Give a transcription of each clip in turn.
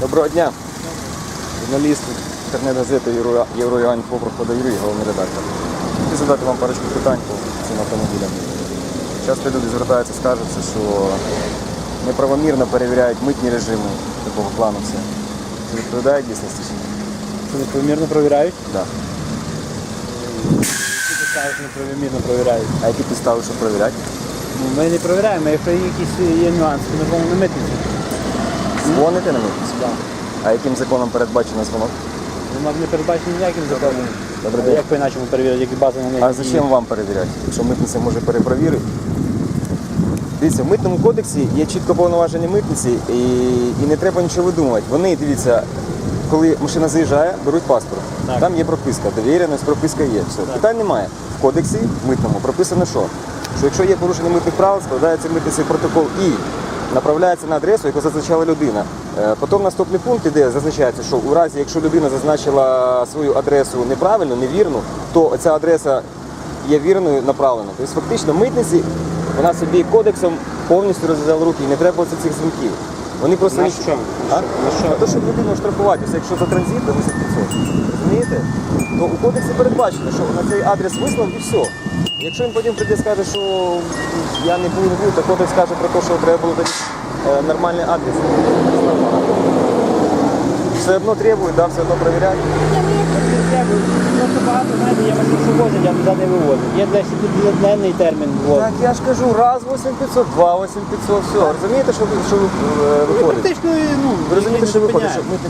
Доброго дня. Журналіст інтернет-газети Євро- Євроінфо проходить Юрій, головний редактор. Хочу задати вам парочку питань по цим автомобілям. Часто люди звертаються, скаржаться, що неправомірно перевіряють митні режими такого плану все. Це відповідає дійсності чи ні? Що неправомірно перевіряють? Да. Які підстави, що неправомірно перевіряють? А які підстави, щоб перевіряти? Ну, ми не перевіряємо, якщо є якісь є нюанси, ми дзвонимо на митницю. Дзвоните на? Да. А яким законом передбачено дзвонок? Вимог не передбачено ніяким законом. Добрий А день. Як по-іначому перевіряти, які бази на них? А зачем вам перевіряти, якщо митниця може перепровірити? Дивіться, в митному кодексі є чітко повноваження митниці і, і не треба нічого видумувати. Вони, дивіться, коли машина заїжджає, беруть паспорт. Так. Там є прописка, довіреність, прописка є. Все. Питань немає. В кодексі в митному прописано що? Що якщо є порушення митних правил, складається митницей протокол і направляється на адресу, яку зазначала людина. Е, Потім наступний пункт, де зазначається, що у разі, якщо людина зазначила свою адресу неправильно, невірну, то ця адреса є вірною направленою. Тобто фактично митниці вона собі кодексом повністю розв'язала руки і не треба оце цих дзвінків. Вони просто На що? А? На що? На те, щоб людину штрафувати, Ось якщо за транзит, то 10%. Розумієте? То у кодексі передбачено, що на цей адрес вислав і все. Якщо він потім прийде і скаже, що я не був, не був, то кодекс каже про те, що треба було дати е, нормальний адрес. Все одно требують, да, все одно перевіряють. Просто багато, знаєте, є машин, що возять, а туди не вивозять. Є 10-денний термін ввозу. Так я ж кажу, раз 8500, два 8500, все. Розумієте, що, ви- що ви, е, Ну, виходить? практично, ну, Ви розумієте, що виходить, що зупиняють.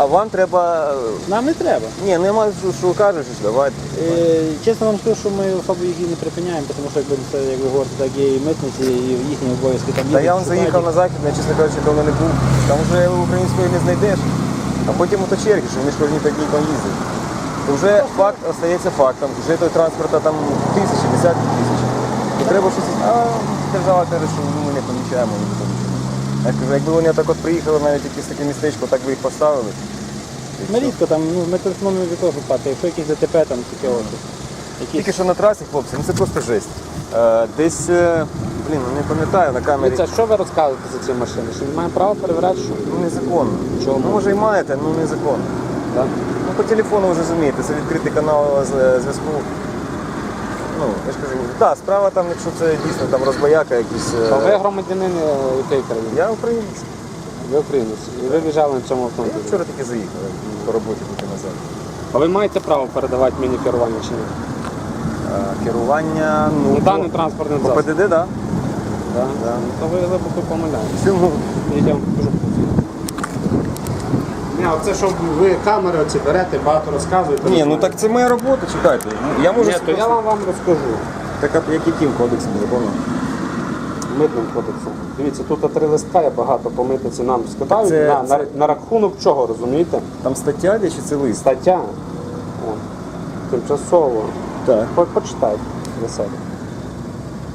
А вам треба. е, Нам не треба. Ні, ну я маю, що, що кажеш, що давайте. Е, Чесно вам скажу, що ми особо їх і не припиняємо, тому що якби це, як ви говорите, так є і митниці, і їхні обов'язки там Та є. я вам заїхав на захід, я, чесно кажучи, давно не був. Там вже української не знайдеш. А потім ото черги, що вони ж кожні п'ять днів там їздять. То вже факт остається фактом. Вже той транспорту там тисячі, десятки тисяч. То треба щось. А держава каже, що ну, ми не помічаємо, ми не помічаємо. Якби вони так от приїхали навіть якесь таке містечко, так би їх поставили. Ми рідко там, ну, ми телефонуємо від того випадку, якщо якісь ДТП там таке от. Тільки що на трасі, хлопці, ну це просто жесть. Е, десь, е, блін, ну не пам'ятаю на камері. Дивіться, що ви розказуєте за ці машини? Що він має право перевіряти, що? Ну незаконно. Чому? Ну може і маєте, ну незаконно. Так? Ну по телефону ви ж розумієте, це відкритий канал з- зв'язку. Ну, я ж кажу, так, справа там, якщо це дійсно там розбояка якісь. е, А ви громадянин е, якої країни? Я українець. Ви українець. І ви в'їжджали на цьому Я автомобілі. вчора тільки заїхав по роботі тільки назад. А ви маєте право передавати мені керування чи ні? А, керування, ну, Ну, даний транспортний по засіб. ПДД, так. Да. Да? Да. Ну, То ви глибоко помиляєтесь. Чому? Я вам покажу. Ні, оце щоб ви камери оці берете, багато розказуєте. Ні, ну так це моя робота, чекайте. Ну, Я можу Ні, то я вам, вам розкажу. Так а як яким кодексом, не. Митним кодексом. Дивіться, тут три листка, я багато по митниці нам скидають Це- на, це- на, на рахунок чого, розумієте? Там стаття де чи це лист? Стаття. О, тимчасово. Так. По- Почитайте для себе.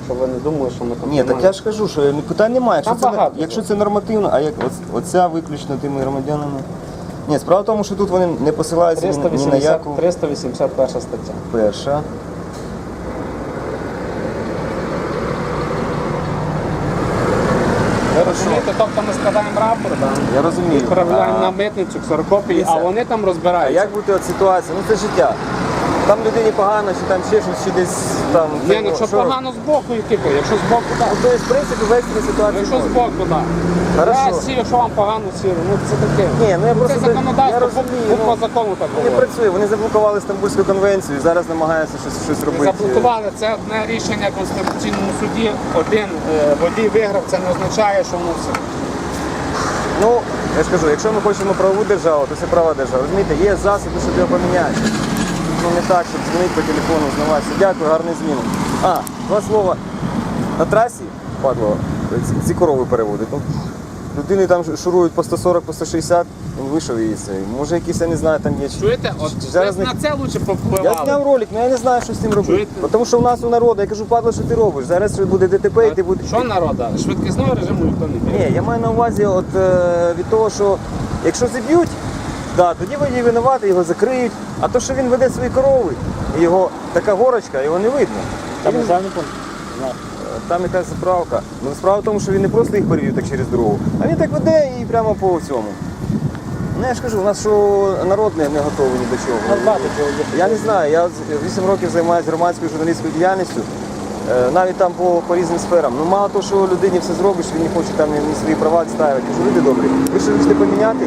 Щоб ви не думали, що ми там. Ні, так я ж кажу, що питань немає. Якщо Там це, багато якщо це нормативно, а як оц- оця виключно тими громадянами. Ні, справа в тому, що тут вони не посилаються ні, ні на 380, яку 381 стаття. перша. Ви розумієте, тобто ми складаємо рапорт, да? Я розумію. відправляємо А- на митницю ксерокопії, а Дивіться. вони там А розбираються. як бути от ситуація? Ну це життя. Там людині погано, чи там ще щось, чи десь там. Ні, ну що що погано з боку, типу, якщо з боку, так. Ну, то є, в принципі, в екстреній ситуації. Якщо з боку, так. Хорошо. Я сів, якщо вам погано сіли, ну це таке. Ні, ну я це просто я законодавство, буква ну, закону так Не говорить. працює, вони заблокували Стамбульську конвенцію зараз намагаються щось, щось робити. Заблокували це одне рішення Конституційному суді. Один е, водій виграв, це не означає, що воно все. Ну, я ж кажу, якщо ми хочемо правову державу, то це права держава. Розумієте, є засоби, щоб його поміняти. Ну не так, щоб дзвонити по телефону, знаватися. Дякую, гарний зміни. А, два слова. На трасі, падло, ці, ці корови переводять. Ну, людини там шурують по 140, по 160, він вийшов і це. Може якісь, я не знаю, там є. Чуєте? От Зараз на це лучше Я зняв ролик, але я не знаю, що з цим робити. Чуєте? Тому що в нас у народу, я кажу, падло, що ти робиш. Зараз буде ДТП і ти будеш. Що народа? Швидкісного режиму ніхто не б'є. Ні, я маю на увазі от, е, від того, що якщо заб'ють, да, тоді водій винуватий, його закриють. А то, що він веде свої корови, і його така горочка, його не видно. Там там якась заправка. Ну справа в тому, що він не просто їх перевів так через дорогу, а він так веде і прямо по цьому. Ну я ж кажу, у нас що народ не, не готовий ні до чого. Я не знаю, я 8 років займаюся громадською журналістською діяльністю, е, навіть там по, по різним сферам. Ну мало того, що людині все зробиш, він не хоче там ні, ні свої права відставити. Кажу, люди добрі, ви що хочете поміняти?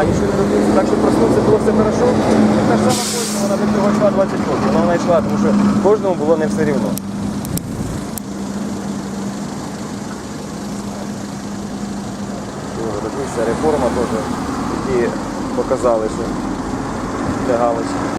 А нічого не робиться. Так що проснутися було все хорошо. Та ж сама кожна, вона до цього йшла 20 років. Вона вона йшла, тому що кожному було не все рівно. Розумієте, реформа теж, які показали, що для галузі.